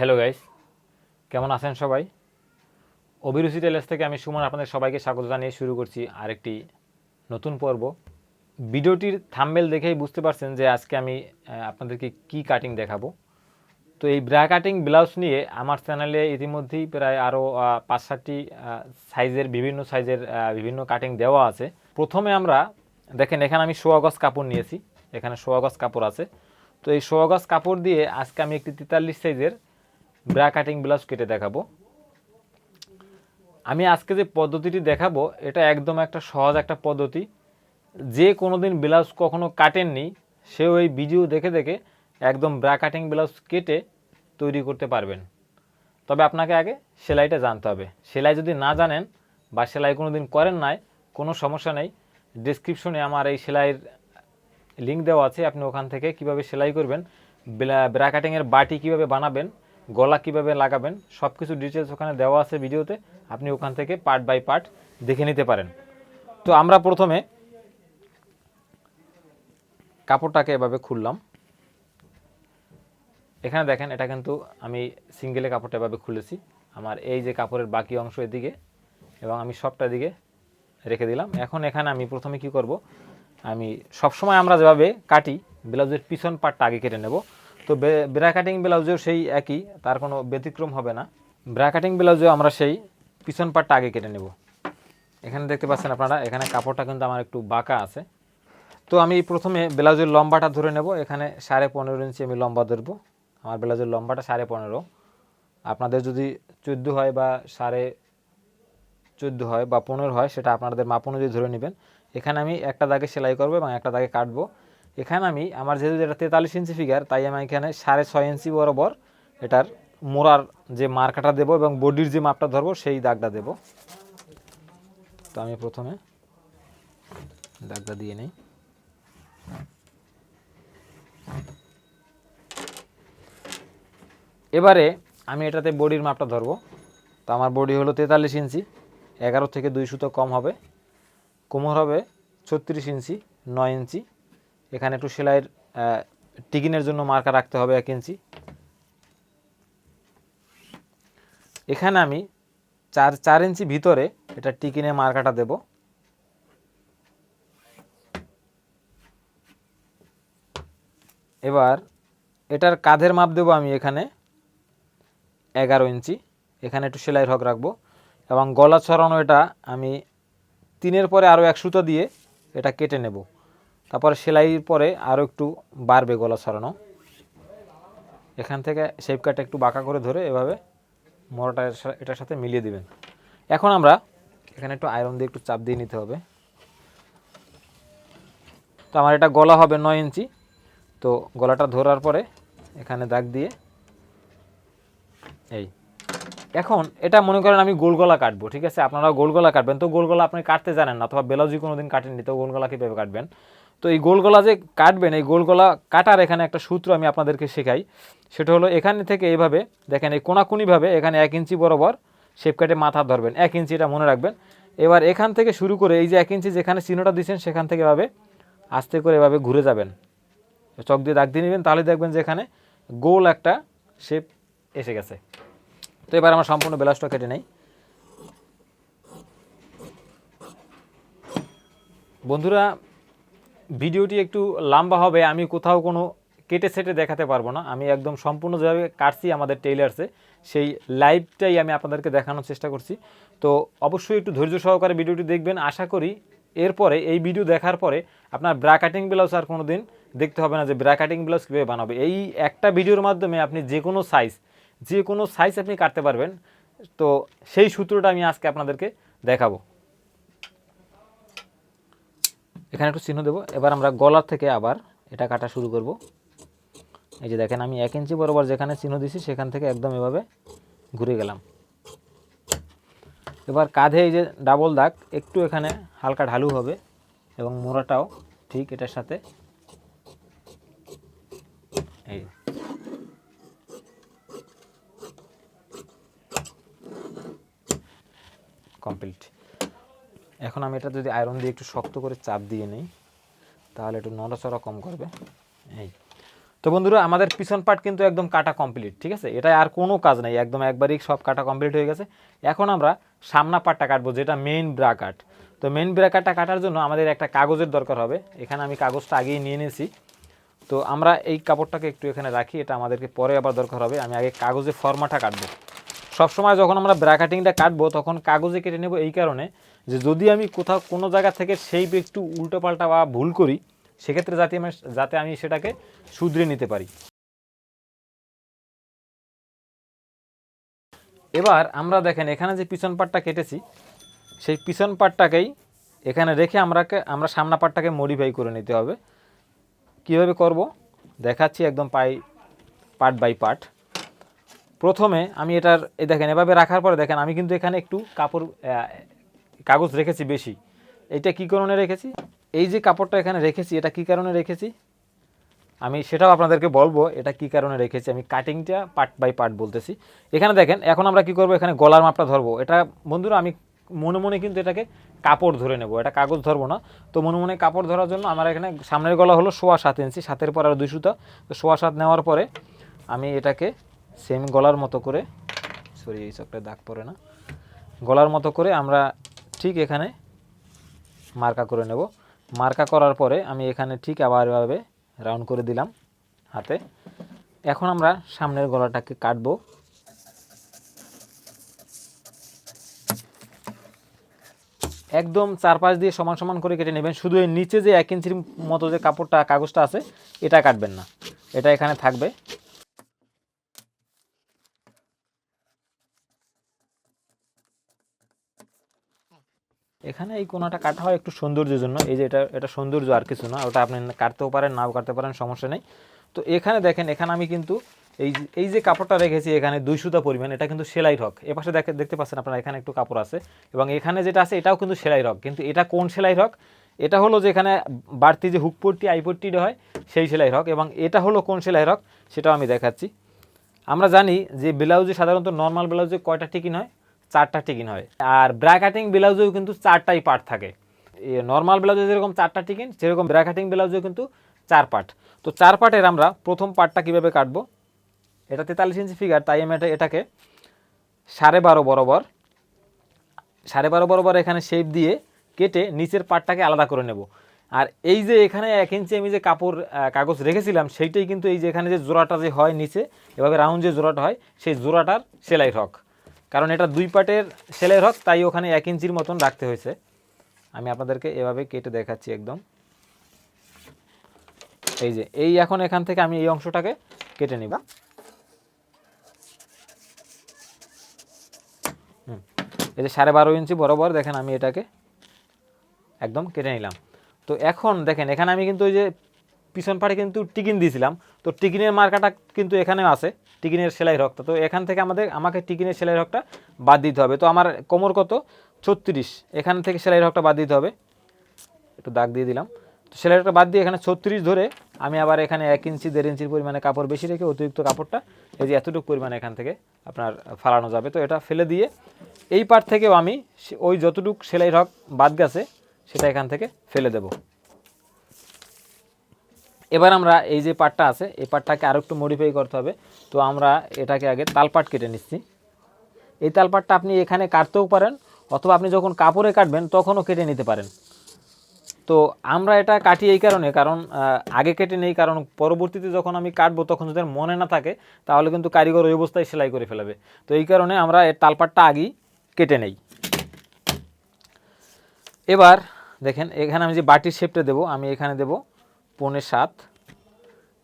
Hello guys কেমন আছেন সবাই? অভিরুচি টেলেস থেকে আমি সুমন আপনাদের সবাইকে স্বাগত জানিয়ে শুরু করছি আরেকটি নতুন পর্ব। ভিডিওটির থাম্বেল দেখেই বুঝতে পারছেন যে আজকে আমি আপনাদেরকে কি কাটিং দেখাবো। তো এই ব্রা কাটিং ব্লাউজ নিয়ে আমার চ্যানেলে ইতিমধ্যেই প্রায় আরও পাঁচ সাতটি সাইজের বিভিন্ন সাইজের বিভিন্ন কাটিং দেওয়া আছে। প্রথমে আমরা, দেখেন এখানে আমি সোয়াগজ কাপড় নিয়েছি। এখানে সোয়াগজ কাপড় আছে। তো এই সোয়াগজ কাপড় দিয়ে আজকে আমি একটি তেতাল্লিশ সাইজের ব্রা কাটিং ব্লাউজ কেটে দেখাবো। আমি আজকে যে পদ্ধতিটি দেখাবো, এটা একদম একটা সহজ একটা পদ্ধতি। যে কোনো দিন ব্লাউজ কখনো কাটেননি, সেও এই ভিডিও দেখে দেখে একদম ব্রা কাটিং ব্লাউজ কেটে তৈরি করতে পারবেন। তবে আপনাকে আগে সেলাইটা জানতে হবে। সেলাই যদি না জানেন বা সেলাই কোনো দিন করেন নাই, কোনো সমস্যা নেই। ডিসক্রিপশনে আমার এই সেলাইয়ের লিঙ্ক দেওয়া আছে। আপনি ওখান থেকে কীভাবে সেলাই করবেন ব্রা কাটিংয়ের বাটি কীভাবে বানাবেন গলা কীভাবে লাগাবেন সব কিছু ডিটেলস ওখানে দেওয়া আছে ভিডিওতে। আপনি ওখান থেকে পার্ট বাই পার্ট দেখে নিতে পারেন। তো আমরা প্রথমে কাপড়টাকে এভাবে খুললাম। এখানে দেখেন, এটা কিন্তু আমি সিঙ্গেলে কাপড়টা এভাবে খুলেছি। আমার এই যে কাপড়ের বাকি অংশ এদিকে এবং আমি সবটা দিকে রেখে দিলাম। এখন এখানে আমি প্রথমে কি করব? আমি সবসময় আমরা যেভাবে কাটি, ব্লাউজের পিছন পাটটা আগে কেটে নেব। তো বে- ব্রা কাটিং ব্লাউজেও সেই একই, তার কোনো ব্যতিক্রম হবে না। ব্রা কাটিং ব্লাউজেও আমরা সেই পিছন পাটটা আগে কেটে নেব। এখানে দেখতে পাচ্ছেন আপনারা, এখানে কাপড়টা কিন্তু আমার একটু বাঁকা আছে। তো আমি প্রথমে ব্লাউজের লম্বাটা ধরে নেব, এখানে সাড়ে পনেরো ইঞ্চি আমি লম্বা ধরবো। আমার ব্লাউজের লম্বাটা সাড়ে পনেরো। আপনাদের যদি চোদ্দ হয় বা সাড়ে চোদ্দ হয় বা পনেরো হয়, সেটা আপনাদের মাপ অনুযায়ী ধরে নেবেন। এখানে আমি একটা দাগে সেলাই করব এবং একটা দাগে কাটবো। এখানে আমি আমার যেহেতু যেটা তেতাল্লিশ ইঞ্চি ফিগার তাই আমি এখানে সাড়ে ছয় ইঞ্চি বরাবর এটার মোড়ার যে মার্কাটা দেবো এবং বডির যে মাপটা ধরবো, সেই দাগটা দেবো। তো আমি প্রথমে দাগটা দিয়ে নিই। এবারে আমি এটাতে বডির মাপটা ধরবো। তো আমার বডি হলো তেতাল্লিশ ইঞ্চি, এগারো থেকে দুই সুতো কম হবে। কোমর হবে ছত্রিশ ইঞ্চি, নয় ইঞ্চি। এখানে একটু সেলাইয়ের টিকিনের জন্য মার্কা রাখতে হবে এক ইঞ্চি। এখানে আমি চার চার ইঞ্চি ভিতরে এটা টিকিনে মার্কাটা দেব। এবার এটার কাঁধের মাপ দেবো আমি এখানে এগারো ইঞ্চি। এখানে একটু সেলাইয়ের হক রাখব। এবং গলা ছড়ানো এটা আমি তিনের পরে আরও এক সুতো দিয়ে এটা কেটে নেব। তারপরে সেলাইয়ের পরে আরও একটু বাড়বে গলা ছড়ানো। এখান থেকে শেপ কাটটা একটু বাঁকা করে ধরে এভাবে মোড়াটা এটার সাথে মিলিয়ে দিবেন। এখন আমরা এখানে একটু আয়রন দিয়ে একটু চাপ দিয়ে নিতে হবে। তো আমার এটা গলা হবে নয় ইঞ্চি। তো গলাটা ধরার পরে এখানে দাগ দিয়ে এই। এখন এটা মনে করেন আমি গোল গলা কাটবো, ঠিক আছে? আপনারা গোল গলা কাটবেন। তো গোল গলা আপনি কাটতে জানেন না, অথবা ব্লাউজই কোনো দিন কাটেননি, তো গোল গলা কীভাবে কাটবেন? তো এই গোল গলা যে কাটবেন, এই গোল গলা কাটার এখানে একটা সূত্র আমি আপনাদেরকে শেখাই। সেটা হলো এখানে থেকে এইভাবে, দেখেন এই কোনাকুনিভাবে এখানে এক ইঞ্চি বরাবর শেপ কাটে মাথা ধরবেন। এক ইঞ্চি এটা মনে রাখবেন। এবার এখান থেকে শুরু করে এই যে এক ইঞ্চি যেখানে চিহ্নটা দিচ্ছেন সেখান থেকে এভাবে আস্তে করে এভাবে ঘুরে যাবেন। চক দিয়ে দাগ দিয়ে নেবেন, তাহলে দেখবেন যে এখানে গোল একটা শেপ এসে গেছে। তো এবার আমার সম্পূর্ণ ব্লাউজটা কেটে নেই। বন্ধুরা ভিডিওটি একটু লম্বা হবে, আমি কোথাও কোনো কেটে সেটে দেখাতে পারব না। আমি একদম সম্পূর্ণ যেভাবে কাটছি আমাদের টেইলার্সে। সেই লাইভটাই আমি আপনাদেরকে দেখানোর চেষ্টা করছি। তো অবশ্যই একটু ধৈর্য সহকারে ভিডিওটি দেখবেন। আশা করি এরপরে, এই ভিডিও দেখার পরে আপনার ব্রা কাটিং ব্লাউজ আর কোনো দিন দেখতে হবে না যে ব্রা কাটিং ব্লাউজ কীভাবে বানাবে। এই একটা ভিডিওর মাধ্যমে আপনি যে কোনো সাইজ যে কোনো সাইজ আপনি কাটতে পারবেন। তো সেই সূত্রটা আমি আজকে আপনাদেরকে দেখাবো। এখানে একটু চিহ্ন দেবো। এবার আমরা গলার থেকে আবার এটা কাটা শুরু করব। এই যে দেখেন, আমি এক ইঞ্চি বরাবর যেখানে চিহ্ন দিছি, সেখান থেকে একদম এভাবে ঘুরে গেলাম। এবার কাঁধে এই যে ডাবল দাগ, একটু এখানে হালকা ঢালু হবে এবং মোড়াটাও ঠিক এটার সাথে। এই কমপ্লিট। এখন আমি এটা যদি আয়রন দিয়ে একটু শক্ত করে চাপ দিয়ে নিই, তাহলে একটু নড়াচড়া কম করবে। এই। তো বন্ধুরা, আমাদের পিছন পার্ট কিন্তু একদম কাটা কমপ্লিট ঠিক আছে? এটা আর কোনো কাজ নাই, একদম একবারই সব কাটা কমপ্লিট হয়ে গেছে। এখন আমরা সামনা পার্টটা কাটবো, যেটা মেইন ব্রা কাট তো মেইন ব্রা কাটটা কাটার জন্য আমাদের একটা কাগজের দরকার হবে। এখানে আমি কাগজটা আগেই নিয়ে নিয়েছি। তো আমরা এই কাপড়টাকে একটু এখানে রাখি, এটা আমাদেরকে পরে আবার দরকার হবে। আমি আগে কাগজে ফর্মাটা কাটবো। সবসময় যখন আমরা ব্রা কাটিংটা কাটবো, তখন কাগজে কেটে নেব এই কারণে যে যদি আমি কোথাও কোনো জায়গা থেকে সেই একটু উল্টোপাল্টা বা ভুল করি, সেক্ষেত্রে যাতে আমি যাতে আমি সেটাকে শুধরে নিতে পারি। এবার আমরা দেখেন এখানে যে পিছন পাটটা কেটেছি, সেই পিছন পাটটাকেই এখানে রেখে আমরাকে আমরা সামনা পাটটাকে মডিফাই করে নিতে হবে। কীভাবে করব? দেখাচ্ছি একদম পাই পার্ট বাই পার্ট প্রথমে আমি এটার দেখেন এভাবে রাখার পরে দেখেন আমি কিন্তু এখানে একটু কাপড় কাগজ রেখেছি বেশি। এইটা কী কারণে রেখেছি? এই যে কাপড়টা এখানে রেখেছি, এটা কী কারণে রেখেছি? আমি সেটাও আপনাদেরকে বলব, এটা কী কারণে রেখেছি? আমি কাটিংটা পার্ট বাই পার্ট বলতেছি। এখানে দেখেন, এখন আমরা কি করব? এখানে গলার মাপটা ধরবো। এটা বন্ধুরা, আমি মনে মনে কিন্তু এটাকে কাপড় ধরে নেব। এটা কাগজ ধরবো না। তো মনে মনে কাপড় ধরার জন্য আমার এখানে সামনের গলা হলো সোয়া সাত ইঞ্চি সাতের পর আর দুই সুতা। তো সোয়া সাত নেওয়ার পরে আমি এটাকে সেম গলার মতো করে সরি এই চকটা দাগ পড়ে না। গলার মতো করে আমরা ঠিক এখানে মার্কা করে নেব। মার্কা করার পরে আমি এখানে ঠিক আবার এভাবে রাউন্ড করে দিলাম হাতে। এখন আমরা সামনের গলাটাকে কাটবো। একদম চারপাশ দিয়ে সমান সমান করে কেটে নেবেন। শুধু এর নিচে যে এক ইঞ্চির মতো যে কাপড়টা, কাগজটা আছে, এটা কাটবেন না। এটা এখানে থাকবে। এখানে এই কোনাটা কাটা হয় একটু সৌন্দর্যের জন্য। এই যে এটা এটা সৌন্দর্য আর কিছু না, ওটা আপনি কাটতেও পারেন, নাও কাটতে পারেন, সমস্যা নেই। তো এখানে দেখেন, এখানে আমি কিন্তু এই এই যে কাপড়টা রেখেছি এখানে দুই সুতা পরিমাণ, এটা কিন্তু সেলাই রক। এ পাশে দেখে, দেখতে পাচ্ছেন আপনারা, এখানে একটু কাপড় আছে। এবং এখানে যেটা আছে, এটাও কিন্তু সেলাই রক। কিন্তু এটা কোন সেলাই রক? এটা হলো যে এখানে বাড়তি যে হুকপট্টি আইপট্টিটা হয়, সেই সেলাই রক। এবং এটা হলো কোন সেলাই রক? সেটাও আমি দেখাচ্ছি। আমরা জানি যে ব্লাউজে সাধারণত নর্মাল ব্লাউজে কয়টা টিকিন হয় চারটা টিকিন হয়। আর ব্রা কাটিং ব্লাউজেও কিন্তু চারটাই পার্ট থাকে। নর্মাল ব্লাউজে যেরকম চারটা টিকিন, সেরকম ব্রা কাটিং ব্লাউজেও কিন্তু চার পার্ট তো চার পার্টের আমরা প্রথম পার্টটা কীভাবে কাটবো? এটা তেতাল্লিশ ইঞ্চি ফিগার তাই আমি এটা এটাকে সাড়ে বারো বরাবর সাড়ে বারো বরাবর এখানে শেপ দিয়ে কেটে নিচের পার্টটাকে আলাদা করে নেব। আর এই যে এখানে এক ইঞ্চি আমি যে কাপড় কাগজ রেখেছিলাম, সেইটাই কিন্তু এই যে এখানে যে জোড়াটা যে হয় নিচে, এভাবে রাউন্ড যে জোড়াটা হয়, সেই জোড়াটার সেলাই রক কারণ এটা দুই পার্টের সেলাই রক তাই ওখানে এক ইঞ্চির মতন রাখতে হয়েছে। আমি আপনাদেরকে এভাবে কেটে দেখাচ্ছি একদম। এই যে, এই এখন এখান থেকে আমি এই অংশটাকে কেটে নিব। এই যে সাড়ে বারো ইঞ্চি বরাবর, দেখেন আমি এটাকে একদম কেটে নিলাম। তো এখন দেখেন, এখানে আমি কিন্তু ওই যে পিছন পাড়ে কিন্তু টিকিন দিয়েছিলাম। তো টিকিনের মার্কাটা কিন্তু এখানেও আছে। টিকিনের সেলাই রকটা তো এখান থেকে আমাদের, আমাকে টিকিনের সেলাই রকটা বাদ দিতে হবে। তো আমার কোমর কত? ছত্রিশ। এখান থেকে সেলাই রকটা বাদ দিতে হবে। একটু দাগ দিয়ে দিলাম। তো সেলাই রকটা বাদ দিয়ে এখানে ছত্রিশ ধরে আমি আবার এখানে এক ইঞ্চি, দেড় ইঞ্চির পরিমাণে কাপড় বেশি রেখে অতিরিক্ত কাপড়টা এই যে এতটুকু পরিমাণে এখান থেকে আপনার ফালানো যাবে। তো এটা ফেলে দিয়ে এই পার্ট থেকেও আমি ওই যতটুক সেলাই রক বাদ গেছে সেটা এখান থেকে ফেলে দেব। এবার আমরা এই যে পাটটা আছে, এই পার্টটাকে আরও একটু মডিফাই করতে হবে। তো আমরা এটাকে আগে তালপাট কেটে নিচ্ছি। এই তালপাটটা আপনি এখানে কাটতেও পারেন, অথবা আপনি যখন কাপড়ে কাটবেন তখনও কেটে নিতে পারেন। তো আমরা এটা কাটি এই কারণে, কারণ আগে কেটে নেই, কারণ পরবর্তীতে যখন আমি কাটবো তখন যদি মনে না থাকে, তাহলে কিন্তু কারিগর ওই অবস্থায় সেলাই করে ফেলাবে। তো এই কারণে আমরা এর তালপাটটা আগেই কেটে নেই। এবার দেখেন, এখানে আমি যে বাটির শেপটা দেবো, আমি এখানে দেব পৌনে সাত।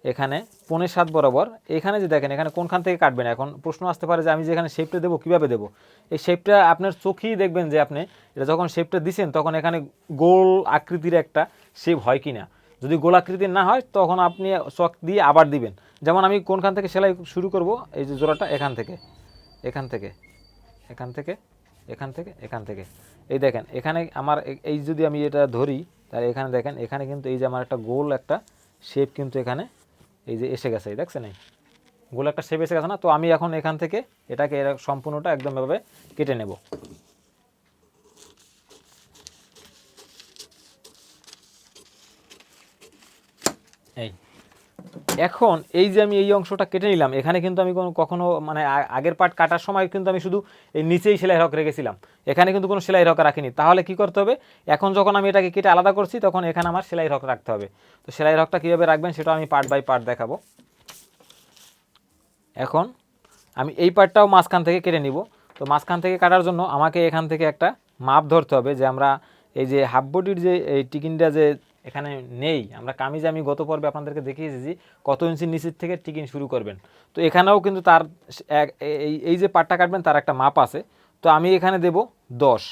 এখানে পৌনে সাত বরাবর। এখানে যে দেখেন, এখানে কোনখান থেকে কাটবেন? এখন প্রশ্ন আসতে পারে যে আমি যে এখানে শেপটা দেবো, কীভাবে দেবো? এই শেপটা আপনার চোখেই দেখবেন যে আপনি, এটা যখন শেপটা দিছেন, তখন এখানে গোল আকৃতির একটা শেপ হয় কি না যদি গোল আকৃতির না হয়, তখন আপনি চক দিয়ে আবার দিবেন। যেমন আমি কোনখান থেকে সেলাই শুরু করব? এই যে জোড়াটা এখান থেকে এখান থেকে এখান থেকে এখান থেকে এখান থেকে। এই দেখেন, এখানে আমার এই যদি আমি এটা ধরি তাহলে এখানে দেখেন, এখানে কিন্তু এই যে আমার একটা গোল একটা শেপ কিন্তু এখানে এই যে এসে গেছে দেখছে দেখছেন? এই গোল একটা শেপ এসে গেছে না? তো আমি এখন এখান থেকে এটাকে এরা- সম্পূর্ণটা একদম এভাবে কেটে নেব। এই। এখন এই যে আমি এই অংশটা কেটে নিলাম, এখানে কিন্তু আমি কোনো কখনো মানে আগের পার্ট কাটার সময় কিন্তু আমি শুধু এই নিচেই সেলাই রক রেখেছিলাম। এখানে কিন্তু কোনো সেলাই রক রাখিনি। তাহলে কি করতে হবে? এখন যখন আমি এটাকে কেটে আলাদা করছি, তখন এখানে আমার সেলাই রক রাখতে হবে। তো সেলাই রকটা কীভাবে রাখবেন সেটা আমি পার্ট বাই পার্ট দেখাবো। এখন আমি এই পার্টটাও মাঝখান থেকে কেটে নিব। তো মাঝখান থেকে কাটার জন্য আমাকে এখান থেকে একটা মাপ ধরতে হবে যে আমরা এই যে হাফ বডির যে এই টিকিনটা যে এখানে নেই। আমরা কামিজে আমি গত পর্বে আপনাদেরকে দেখিয়েছি কত ইঞ্চির নিচের থেকে টিকিন শুরু করবেন। তো এখানেও কিন্তু তার এই যে পাটটা কাটবেন, তার একটা মাপ আছে। তো আমি এখানে দেব দশ।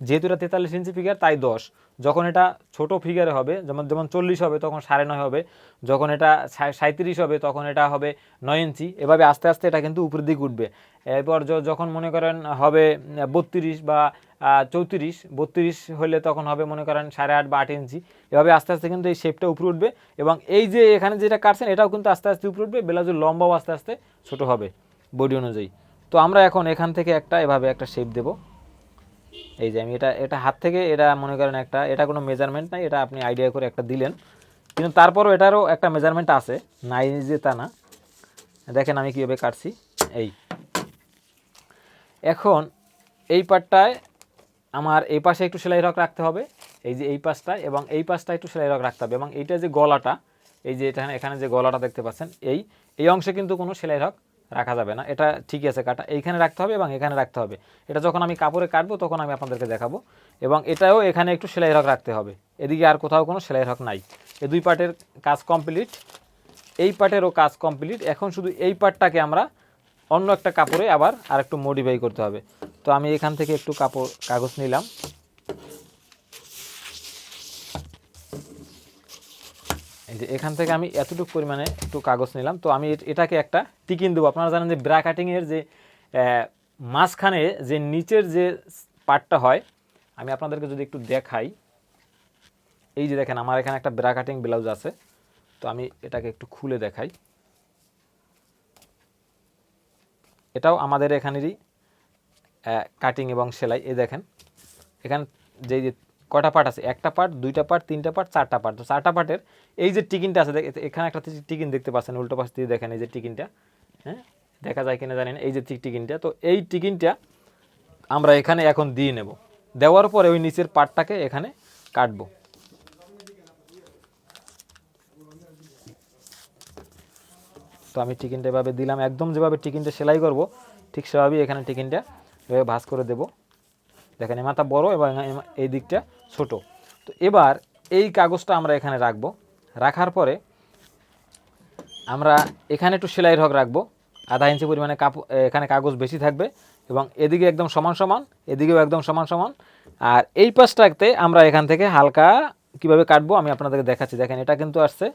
যেহেতু এটা তেতাল্লিশ ইঞ্চি ফিগার তাই দশ। যখন এটা ছোট ফিগারে হবে, যেমন যেমন চল্লিশ হবে, তখন সাড়ে নয় হবে। যখন এটা সা- সাঁইত্রিশ হবে, তখন এটা হবে নয় ইঞ্চি। এভাবে আস্তে আস্তে এটা কিন্তু উপরের দিকে উঠবে। এরপর যখন মনে করেন হবে বত্রিশ বা চৌত্রিশ, বত্রিশ হলে তখন হবে মনে করেন সাড়ে আট বা আট ইঞ্চি। এভাবে আস্তে আস্তে কিন্তু এই শেপটা উপরে উঠবে এবং এই যে এখানে যেটা কাটছেন, এটাও কিন্তু আস্তে আস্তে উপরে উঠবে ব্লাউজের লম্বাও আস্তে আস্তে ছোট হবে বডি অনুযায়ী। তো আমরা এখন এখান থেকে একটা, এভাবে একটা শেপ দেবো। এই যে আমি এটা এটা হাত থেকে, এটা মনে করেন একটা, এটা কোনো মেজারমেন্ট নাই, এটা আপনি আইডিয়া করে একটা দিলেন। কিন্তু তারপরও এটারও একটা মেজারমেন্ট আছে, নাই যে তা না। দেখেন আমি কীভাবে কাটছি, এই। এখন এই পাটটায় আমার এই পাশে একটু সেলাই রক রাখতে হবে, এই যে এই পাশটায়, এবং এই পাশটায় একটু সেলাই রক রাখতে হবে, এবং এইটা যে গলাটা, এই যে এটা এখানে যে গলাটা দেখতে পাচ্ছেন, এই এই অংশে কিন্তু কোনো সেলাই রক রাখা যাবে না, এটা ঠিকই আছে কাটা, এইখানে রাখতে হবে এবং এখানে রাখতে হবে, এটা যখন আমি কাপড়ে কাটবো তখন আমি আপনাদেরকে দেখাবো, এবং এটাও এখানে একটু সেলাই রক রাখতে হবে, এদিকে আর কোথাও কোনো সেলাই রক নাই এই দুই পার্টের কাজ কমপ্লিট এই পার্টেরও কাজ কমপ্লিট এখন শুধু এই পার্টটাকে আমরা অন্য একটা কাপড়ে আবার আর একটু মডিফাই করতে হবে। তো আমি এখান থেকে একটু কাপড়, কাগজ নিলাম। এই যে এখান থেকে আমি এতটুকু পরিমাণে একটু কাগজ নিলাম। তো আমি এটাকে একটা টিকিন দেবো। আপনারা জানেন যে ব্রা কাটিংয়ের যে মাঝখানে যে নিচের যে পার্টটা হয়, আমি আপনাদেরকে যদি একটু দেখাই। এই যে দেখেন, আমার এখানে একটা ব্রা কাটিং ব্লাউজ আছে। তো আমি এটাকে একটু খুলে দেখাই। এটাও আমাদের এখানেরই কাটিং এবং সেলাই। এই দেখেন, এখানে যে যে কটা পার্ট আছে? একটা পার্ট দুইটা পার্ট তিনটা পার্ট চারটা পার্ট তো চারটা পার্টের এই যে টিকিনটা আছে এখানে একটা টিকিন দেখতে পাচ্ছেন, উল্টো পাশ দিয়ে দেখেন এই যে টিকিনটা হ্যাঁ? দেখা যায় কিনা জানি না, এই যে টিকিনটা। তো এই টিকিনটা আমরা এখানে এখন দিয়ে নেব। দেওয়ার পরে ওই নিচের পার্টটাকে এখানে কাটবো। তো আমি টিকিনটা এভাবে দিলাম। একদম যেভাবে টিকিনটা সেলাই করব, ঠিক সেভাবেই এখানে টিকিনটা এভাবে ভাঁজ করে দেব। দেখেন, এই মাথা বড় এবং এই- এই দিকটা ছোট। তো এবার এই কাগজটা আমরা এখানে রাখব। রাখার পরে আমরা এখানে একটু সেলাইয়ের হক রাখব। আধা ইঞ্চি পরিমাণে কাপড় এখানে কাগজ বেশি থাকবে এবং এদিকে একদম সমান সমান, এদিকেও একদম সমান সমান। আর এই পাশটাতে আমরা এখান থেকে হালকা কীভাবে কাটবো আমি আপনাদেরকে দেখাচ্ছি। দেখেন, এটা কিন্তু আসছে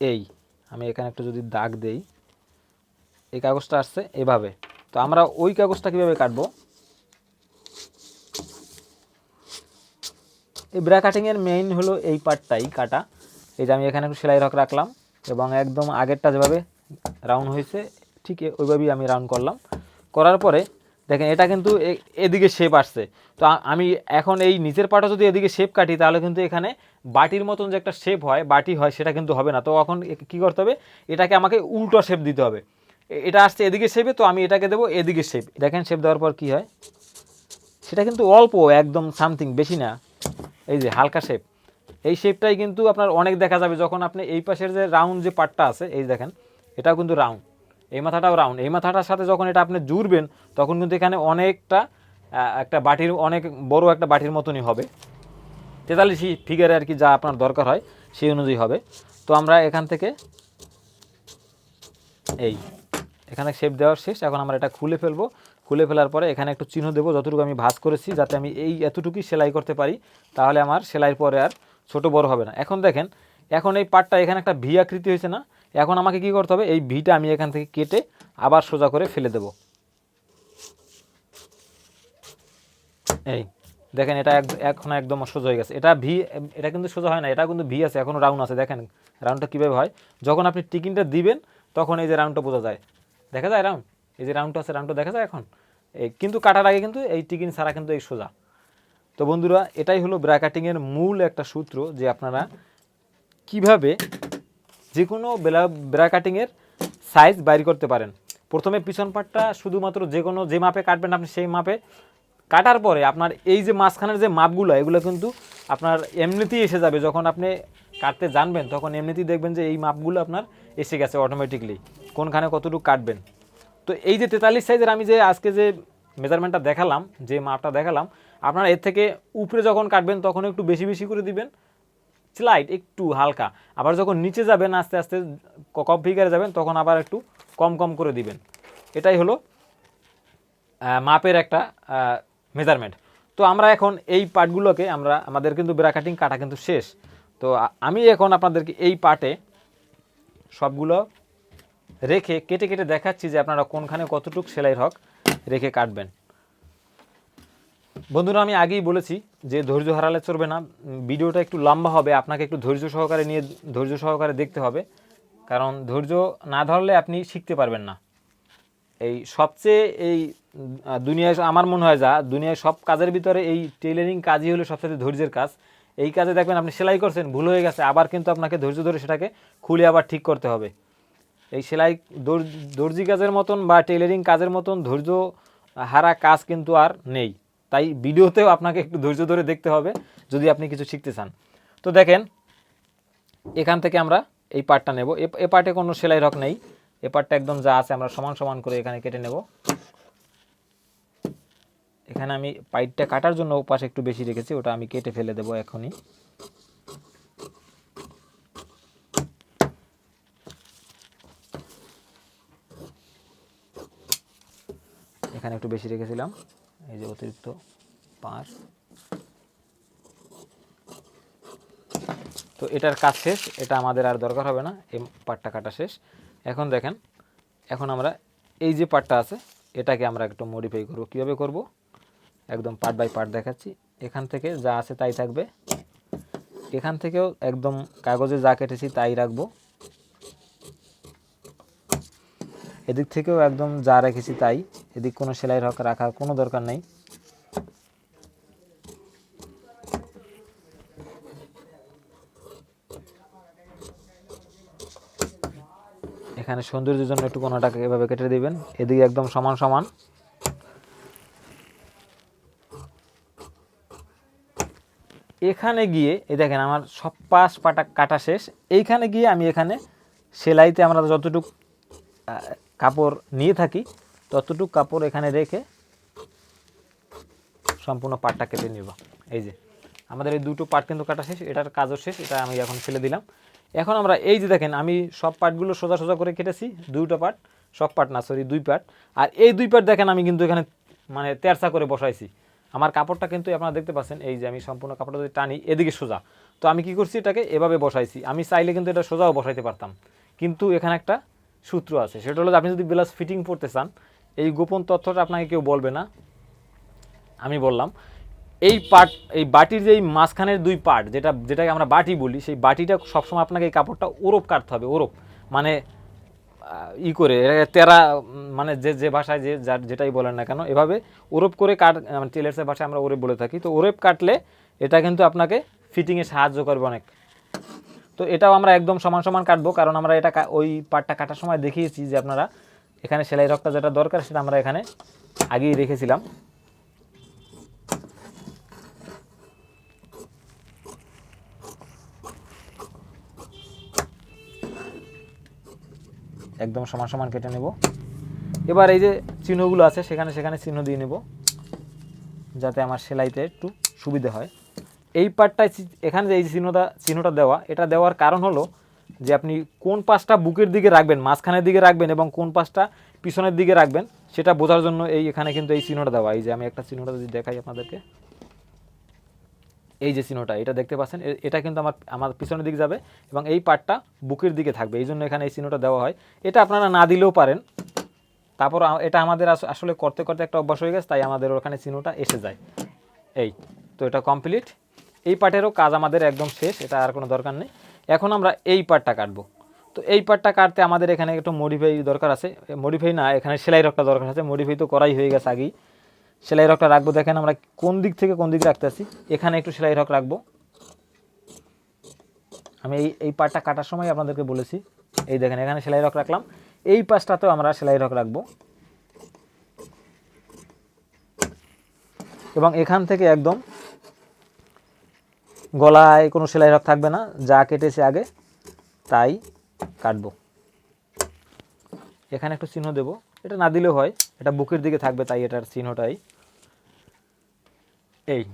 এই। আমি এখানে একটু যদি দাগ দেই, এই কাগজটা আসছে এভাবে। তো আমরা ওই কাগজটা কীভাবে কাটবো? এই ব্রা কাটিংয়ের মেইন হলো এই পার্টটাই কাটা। এই যে আমি এখানে একটু সেলাই রক রাখলাম এবং একদম আগেরটা যেভাবে রাউন্ড হয়েছে, ঠিক ওইভাবেই আমি রাউন্ড করলাম। করার পরে দেখেন এটা কিন্তু এদিকে শেপ আসছে। তো আমি এখন এই নিচের পাটা যদি এদিকে শেপ কাটি, তাহলে কিন্তু এখানে বাটির মতন যে একটা শেপ হয়, বাটি হয়, সেটা কিন্তু হবে না। তো এখন কি করতে হবে? এটাকে আমাকে উল্টো শেপ দিতে হবে। এটা আসছে এদিকে শেপে তো আমি এটাকে দেবো এদিকে শেপ দেখেন শেপ দেওয়ার পর কি হয়? সেটা কিন্তু অল্প, একদম সামথিং বেশি না। এই যে হালকা শেপ এই শেপটাই কিন্তু আপনার অনেক দেখা যাবে যখন আপনি এই পাশের যে রাউন্ড যে পার্টটা আছে, এই দেখেন, এটাও কিন্তু রাউন্ড এই মাথাটাও রাউন্ড এই মাথাটার সাথে যখন এটা আপনি জুড়বেন, তখন কিন্তু এখানে অনেকটা একটা বাটির, অনেক বড় একটা বাটির মতনই হবে। তেতাল্লিশ ফিগারে আর কি যা আপনার দরকার হয়, সেই অনুযায়ী হবে। তো আমরা এখান থেকে এই, এখানে শেপ দেওয়ার শেষ। এখন আমরা এটা খুলে ফেলব। খুলে ফেলার পরে এখানে একটু চিহ্ন দেবো, যতটুকু আমি ভাঁজ করেছি, যাতে আমি এই এতটুকুই সেলাই করতে পারি, তাহলে আমার সেলাইয়ের পরে আর ছোট বড় হবে না। এখন দেখেন, এখন এই পাটটা এখানে একটা ভি আকৃতি হয়েছে না? এখন আমাকে কি করতে হবে? এই ভিটা আমি এখান থেকে কেটে আবার সোজা করে ফেলে দেব। এই দেখেন এটা এখন একদম সোজা হয়ে গেছে। এটা ভি এটা কিন্তু সোজা হয় না এটা কিন্তু ভি আছে, এখনও রাউন্ড আছে, দেখেন। রাউন্ডটা কীভাবে হয়? যখন আপনি টিকিনটা দিবেন, তখন এই যে রাউন্ডটা বোঝা যায়। দেখা যায় রাউন্ড এই যে রাউন্ডটা আছে রাউন্ডটা দেখা যায় এখন? এই কিন্তু কাটার আগে কিন্তু এই টিকিন ছাড়া কিন্তু এই সোজা। তো বন্ধুরা, এটাই হলো ব্র্যাকেটিংয়ের মূল একটা সূত্র যে আপনারা কীভাবে যে কোনো বেলা ব্রা কাটিংয়ের সাইজ বাইর করতে পারেন। প্রথমে পিছন পাটটা শুধুমাত্র যে কোনো যে মাপে কাটবেন আপনি, সেই মাপে কাটার পরে আপনার এই যে মাঝখানের যে মাপগুলো, এগুলো কিন্তু আপনার এমনিতেই এসে যাবে। যখন আপনি কাটতে জানবেন, তখন এমনিতেই দেখবেন যে এই মাপগুলো আপনার এসে গেছে অটোমেটিকলি কোনখানে কতটুকু কাটবেন। তো এই যে তেতাল্লিশ সাইজের আমি যে আজকে যে মেজারমেন্টটা দেখালাম, যে মাপটা দেখালাম, আপনারা এর থেকে উপরে যখন কাটবেন, তখন একটু বেশি বেশি করে দিবেন। স্লাইড একটু হালকা। আবার যখন নিচে যাবেন, আস্তে আস্তে ক- কম ফিগারে যাবেন, তখন আবার একটু কম কম করে দিবেন। এটাই হলো মাপের একটা মেজারমেন্ট। তো আমরা এখন এই পার্টগুলোকে আমরা, আমাদের কিন্তু ব্রা কাটিং কাটা কিন্তু শেষ। তো আমি এখন আপনাদেরকে এই পার্টে সবগুলো রেখে কেটে কেটে দেখাচ্ছি যে আপনারা কোনখানে কতটুক সেলাই হক রেখে কাটবেন। বন্ধুরা, আমি আগেই বলেছি যে ধৈর্য হারালে চলবে না। ভিডিওটা একটু লম্বা হবে, আপনাকে একটু ধৈর্য সহকারে নিয়ে, ধৈর্য সহকারে দেখতে হবে। কারণ ধৈর্য না ধরলে আপনি শিখতে পারবেন না। এই সবচেয়ে এই দুনিয়ায় আমার মনে হয় যা, দুনিয়ায় সব কাজের ভিতরে এই টেইলারিং কাজই হলো সবচেয়ে ধৈর্যের কাজ। এই কাজে দেখবেন আপনি সেলাই করছেন, ভুল হয়ে গেছে, আবার কিন্তু আপনাকে ধৈর্য ধরে সেটাকে খুলে আবার ঠিক করতে হবে। এই সেলাই দর- দর্জি কাজের মতন বা টেইলারিং কাজের মতন ধৈর্য হারা কাজ কিন্তু আর নেই। তাই ভিডিওতেও আপনাকে একটু ধৈর্য ধরে দেখতে হবে, যদি আপনি কিছু শিখতে চান। তো দেখেন, এখান থেকে আমরা এই পার্টটা নেব। এ পার্টে কোনো সেলাই রক নেই। এ পার্টটা একদম যা আছে আমরা সমান সমান করে এখানে কেটে নেব। এখানে আমি পাইপটা কাটার জন্য পাশে একটু বেশি রেখেছি, ওটা আমি কেটে ফেলে দেবো এখনই। এখানে একটু বেশি রেখেছিলাম, এই যে অতিরিক্ত পাঁচ। তো এটার কাজ শেষ, এটা আমাদের আর দরকার হবে না, এই পাটটা কাটা শেষ। এখন দেখেন, এখন আমরা এই যে পাটটা আছে, এটাকে আমরা একটু মডিফাই করব। কীভাবে করব? একদম পার্ট বাই পার্ট দেখাচ্ছি। এখান থেকে যা আছে তাই থাকবে। এখান থেকেও একদম কাগজে যা কেটেছি তাই রাখব। এদিক থেকেও একদম যা রেখেছি তাই। এদিক কোনো সেলাই রাখার কোনো দরকার নেই। এখানে সৌন্দর্যের জন্য একটু কোনোটাকে এভাবে কেটে দিবেন। এদিকে একদম সমান সমান। এখানে গিয়ে, এই দেখেন আমার সব পাশ পাটা কাটা শেষ। এইখানে গিয়ে আমি এখানে সেলাইতে আমরা যতটুকু কাপড় নিয়ে থাকি, ততটুকু কাপড় এখানে রেখে সম্পূর্ণ পাটটা কেটে নিব। এই যে, আমাদের এই দুটো পার্ট কিন্তু কাটা শেষ, এটার কাজও শেষ, এটা আমি এখন ফেলে দিলাম। এখন আমরা এই যে দেখেন, আমি সব পার্টগুলো সোজা সোজা করে কেটেছি দুটো পার্ট সব পার্ট না সরি দুই পার্ট আর এই দুই পার্ট দেখেন, আমি কিন্তু এখানে মানে তেরসা করে বসাইছি। আমার কাপড়টা কিন্তু আপনারা দেখতে পাচ্ছেন, এই যে আমি সম্পূর্ণ কাপড়টা যদি টানি, এদিকে সোজা। তো আমি কি করছি, এটাকে এভাবে বসাইছি। আমি চাইলে কিন্তু এটা সোজাও বসাইতে পারতাম। কিন্তু এখানে একটা সূত্র আছে, সেটা হলো আপনি যদি ব্লাউজ ফিটিং করতে চান, এই গোপন তথ্যটা আপনাকে কেউ বলবে না। আমি বললাম এই পার্ট এই বাটির যে মাঝখানের দুই পার্ট যেটা, যেটাকে আমরা বাটি বলি, সেই বাটিটা সবসময় আপনাকে এই কাপড়টা ওরপ কাটতে হবে, ওরপ। মানে ই করে তেরা মানে যে যে ভাষায় যে, যার, যেটাই বলেন না কেন, এভাবে ওরপ করে কাট মানে টেলার্সের ভাষায় আমরা ওরপ বলে থাকি। তো ওরপ কাটলে এটা কিন্তু আপনাকে ফিটিংয়ে সাহায্য করবে অনেক। তো এটাও আমরা একদম সমান সমান কাটবো, কারণ আমরা এটা ওই পার্টটা কাটার সময় দেখিয়েছি যে আপনারা এখানে সেলাই রকটা যেটা দরকার সেটা আমরা এখানে আগেই রেখেছিলাম একদম সমান সমান কেটে নেব। এবার এই যে চিহ্নগুলো আছে, সেখানে সেখানে চিহ্ন দিয়ে নেব, যাতে আমার সেলাইতে একটু সুবিধে হয়। এই পার্টটায় এখানে যে এই চিহ্নটা চিহ্নটা দেওয়া, এটা দেওয়ার কারণ হলো যে আপনি কোন পাশটা বুকের দিকে রাখবেন, মাঝখানের দিকে রাখবেন এবং কোন পাশটা পিছনের দিকে রাখবেন, সেটা বোঝার জন্য এই এখানে কিন্তু এই চিহ্নটা দেওয়া। এই যে আমি একটা চিহ্নটা যদি দেখাই আপনাদেরকে। এই যে চিহ্নটা, এটা দেখতে পাচ্ছেন এটা কিন্তু আমার আমার পিছনের দিকে যাবে এবং এই পার্টটা বুকের দিকে থাকবে, এই জন্য এখানে এই চিহ্নটা দেওয়া হয়। এটা আপনারা না দিলেও পারেন। তারপর এটা আমাদের আস- আসলে করতে করতে একটা অভ্যাস হয়ে গেছে, তাই আমাদের ওখানে চিহ্নটা এসে যায়। এই, তো এটা কমপ্লিট এই পার্টেরও কাজ আমাদের একদম শেষ, এটা আর কোনো দরকার নেই। এখন আমরা এই পার্টটা কাটবো। তো এই পার্টটা কাটতে আমাদের এখানে একটু মডিফাই দরকার আছে। মডিফাই না, এখানে সেলাই রকটা দরকার আছে। মডিফাই তো করাই হয়ে গেছে আগেই। সেলাই রকটা রাখব। দেখেন আমরা কোন দিক থেকে কোন দিকে রাখতে আছি এখানে একটু সেলাই রক রাখব। আমি এই এই পাটটা কাটার সময় আপনাদেরকে বলেছি। এই দেখেন, এখানে সেলাই রক রাখলাম। এই পাশটাতেও আমরা সেলাই রক রাখব। এবং এখান থেকে একদম গলায় কোনো সেলাই রক থাকবে না। যা কেটেছে আগে, তাই কাটবো। এখানে একটু চিহ্ন দেব। এটা না দিলেও হয়, এটা বুকের দিকে থাকবে, তাই এটার চিহ্নটাই। এই।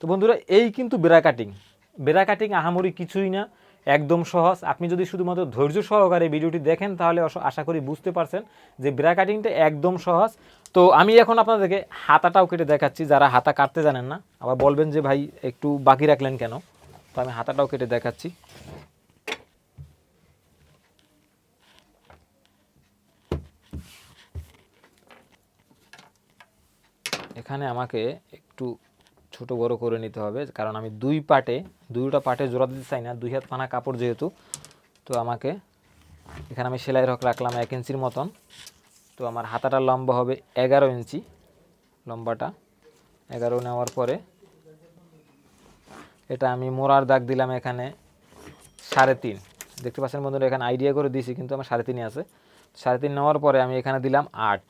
তো বন্ধুরা, এই কিন্তু বেড়া কাটিং বেড়া কাটিং আহামরি কিছুই না, একদম সহজ। আপনি যদি শুধুমাত্র ধৈর্য সহকারে ভিডিওটি দেখেন, তাহলে আশা করি বুঝতে পারছেন যে বেড়া কাটিংটা একদম সহজ। তো আমি এখন আপনাদেরকে হাতাটাও কেটে দেখাচ্ছি, যারা হাতা কাটতে জানেন না। আবার বলবেন যে, ভাই, একটু বাকি রাখলেন কেন? তো আমি হাতাটাও কেটে দেখাচ্ছি। এখানে আমাকে একটু ছোট বড় করে নিতে হবে। কারণ আমি দুই পাটে, দুইটা পাটে জোড়া দিতে চাই না। দুই হাত পানা কাপড় যেহেতু, তো আমাকে এখানে আমি সেলাই রক রাখলাম এক ইঞ্চির মতন। তো আমার হাতাটা লম্বা হবে এগারো ইঞ্চি। লম্বাটা এগারো নেওয়ার পরে এটা আমি মোড়ার দাগ দিলাম এখানে সাড়ে তিন। দেখতে পাচ্ছেন বন্ধুরা, এখানে আইডিয়া করে দিয়েছি, কিন্তু আমার সাড়ে তিনই আছে। সাড়ে তিন নেওয়ার পরে আমি এখানে দিলাম আট।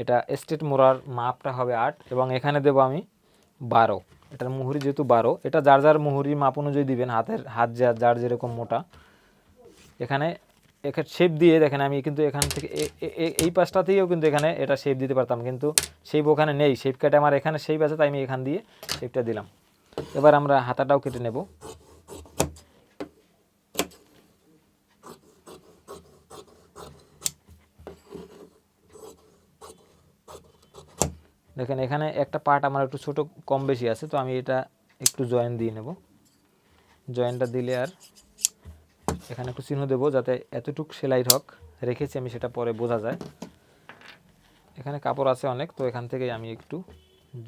এটা স্টেট মোড়ার মাপটা হবে আট এবং এখানে দেবো আমি বারো। এটার মুহুরি যেহেতু বারো, এটা যার যার মুহুরি মাপ অনুযায়ী দিবেন, হাতের হাত যা যার যেরকম মোটা। এখানে এখানে শেপ দিয়ে দেখেন আমি কিন্তু এখান থেকে এ- পাশটা থেকেও এই কিন্তু এখানে এটা শেপ দিতে পারতাম, কিন্তু শেপ ওখানে নেই। শেপ কেটে আমার এখানে শেপ আছে, তাই আমি এখান দিয়ে শেপটা দিলাম। এবার আমরা হাতাটাও কেটে নেব। দেখেন, এখানে একটা পার্ট আমার একটু ছোট, কম বেশি আছে, তো আমি এটা একটু জয়েন দিয়ে নেব। জয়েনটা দিলে আর এখানে একটু চিহ্ন দেবো, যাতে এতটুক সেলাই হোক, রেখেছি আমি, সেটা পরে বোঝা যায়। এখানে কাপড় আছে অনেক, তো এখান থেকে আমি একটু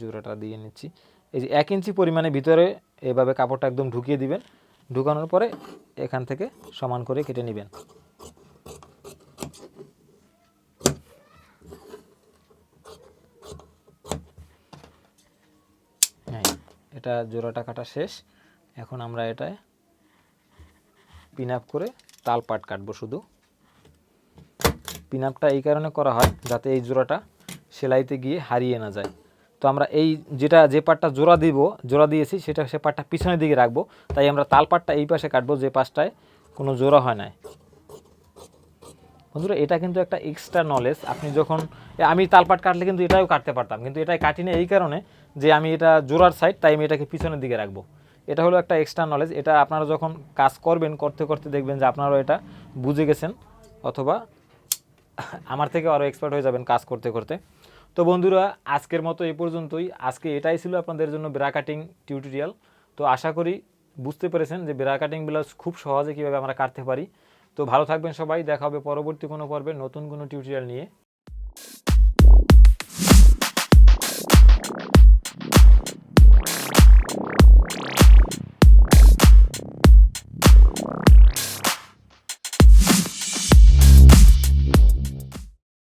জোড়াটা দিয়ে নিচ্ছি। এই যে এক ইঞ্চি পরিমাণে ভিতরে এভাবে কাপড়টা একদম ঢুকিয়ে দিবেন। ঢুকানোর পরে এখান থেকে সমান করে কেটে নেবেন হ্যাঁ এটা জোড়াটা কাটা শেষ। এখন আমরা এটায় পিন আপ করে তাল পাট কাটবো শুধু। পিন আপটা এই কারণে করা হয় যাতে এই জোড়াটা সেলাইতে গিয়ে হারিয়ে না যায়। তো আমরা এই যেটা, যে পাটটা জোড়া দিব, জোড়া দিয়েছি, সেটা সে পাটটা পিছনের দিকে রাখব। তাই আমরা তাল পাটটা এই পাশে কাটবো, যে পাশটায় কোনো জোড়া হয় নাই। বন্ধুরা এটা কিন্তু একটা এক্সট্রা নলেজ আপনি যখন এ, আমি তালপাট কাটলে কিন্তু এটাও কাটতে পারতাম। কিন্তু এটাই কাটি না এই কারণে যে আমি এটা জোড়ার সাইড তাই আমি এটাকে পিছনের দিকে রাখব। এটা হলো একটা এক্সট্রা নলেজ এটা আপনারা যখন কাজ করবেন করতে করতে দেখবেন যে আপনারাও এটা বুঝে গেছেন অথবা আমার থেকে আরও এক্সপার্ট হয়ে যাবেন কাজ করতে করতে। তো বন্ধুরা আজকের মতো এই পর্যন্তই। আজকে এটাই ছিল আপনাদের জন্য ব্রা কাটিং টিউটোরিয়াল তো আশা করি বুঝতে পেরেছেন যে ব্রা কাটিং ব্লাউজ খুব সহজে কীভাবে আমরা কাটতে পারি। তো ভালো থাকবেন সবাই দেখা হবে পরবর্তী কোনো পর্বে নতুন কোনো টিউটোরিয়াল নিয়ে।